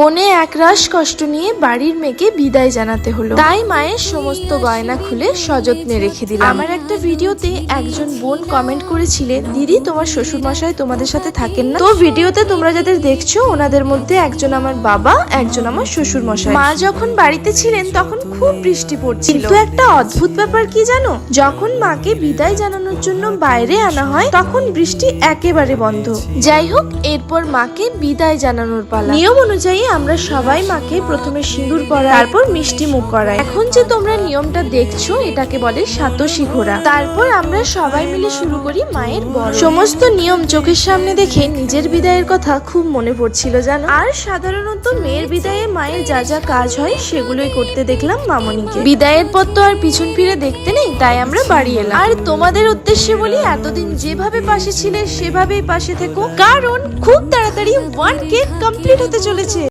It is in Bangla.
মনে একরাশ কষ্ট নিয়ে বাড়ির মেয়েকে বিদায় জানাতে হলো। তাই মায়ের সমস্ত গয়না খুলে সযত্নে রেখে দিলাম। আমার একটা ভিডিওতে একজন বোন কমেন্ট করেছিলেন দিদি তোমার শ্বশুর মশাই তোমাদের সাথে থাকেন না? তো ভিডিওতে তোমরা যাদের দেখছ ওনাদের মধ্যে একজন আমার বাবা একজন আমার শ্বশুর মশাই মা যখন বাড়িতে ছিলেন তখন খুব বৃষ্টি পড়ছিল। কিন্তু একটা অদ্ভুত ব্যাপার কি জানো? যখন মাকে বিদায় জানানোর জন্য বাইরে আনা হয় তখন বৃষ্টি একেবারে বন্ধ। যাই হোক এরপর মাকে বিদায় জানানোর পালা। নিয়ম অনুযায়ী আমরা সবাই মাকে প্রথমে সিঁদুর পরাই, তারপর মিষ্টি মুখ করাই। এখন যে তোমরা নিয়মটা দেখছ, এটাকে বলে সাতশী ঘোরা তারপর আমরা সবাই মিলে শুরু করি মায়ের বড় সমস্ত নিয়ম চোখের সামনে দেখে নিজের বিদায়ের কথা খুব মনে পড়ছিল, জানো? আর সাধারণত মেয়ের বিদায়ে মায়ের যা যা কাজ হয়, সেগুলোই করতে দেখলাম মামনিকে। বিদায়ের পর তো আর পিছন ফিরে দেখতে নেই, তাই আমরা বাড়ি এলাম। আর তোমাদের উদ্দেশ্যে বলি, এতদিন যেভাবে পাশে ছিলে, সেভাবেই পাশে থেকো। কারণ খুব তাড়াতাড়ি ওয়ান কে কমপ্লিট হতে চলেছে।